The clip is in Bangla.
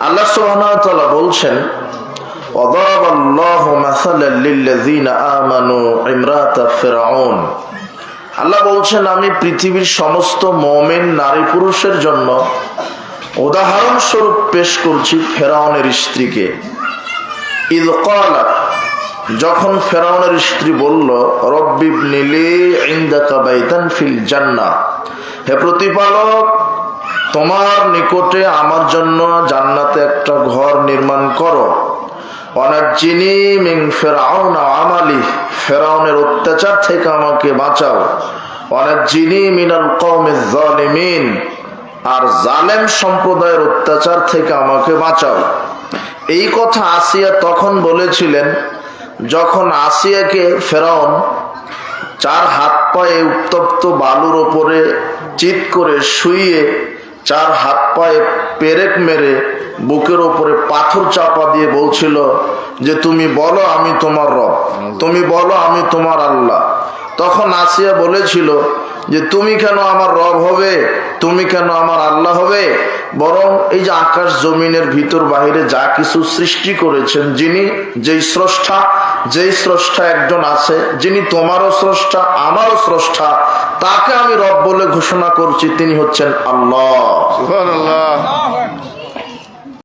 আল্লাহ সুবহানাহু ওয়া তাআলা বলছেন وضرب الله مثلا للذين آمنوا امرأة فرعون আল্লাহ বলছেন আমি পৃথিবীর সমস্ত মোমেন নারী পুরুষের জন্য উদাহরণস্বরূপ পেশ করছি ফেরাউনের স্ত্রীকে ঈদ কালাত যখন ফেরাউনের স্ত্রী বলল রব্বিব নীলি ইন্দাকা বাইতান ফিল জান্নাহ হে প্রতিপালক তোমার নিকটে আমার জন্য জান্নাতে একটা ঘর নির্মাণ করো। অনাজিনি মিং ফেরাউন আমালি, ফেরাউনের অত্যাচার থেকে আমাকে বাঁচাও। অনাজিনি মিনাল কওমিজ জালিমিন আর জালেম সম্প্রদায়ের অত্যাচার থেকে আমাকে বাঁচাও। এই কথা আসিয়া তখন বলেছিলেন, যখন আসিয়াকে ফেরাউন চার হাত পায়ে উত্তপ্ত বালুর ওপরে চিত করে শুইয়ে চার হাত পায়ে পেরেক মেরে বুকের ওপরে পাথর চাপা দিয়ে বলছিল যে, তুমি বলো আমি তোমার রব, তুমি বলো আমি তোমার আল্লাহ। তখন আসিয়া বলেছিল যে, তুমি কেন আমার রব হবে? তুমি কেন আমার আল্লাহ হবে? বরং এই যে আকাশ জমিনের ভিতর বাহিরে যা কিছু সৃষ্টি করেছেন যিনি, যেই স্রষ্টা যেই স্রষ্টা একজন আছে, যিনি তোমারও স্রষ্টা, আমারও স্রষ্টা, তাকে আমি রব বলে ঘোষণা করছি, তিনি হচ্ছেন আল্লাহ।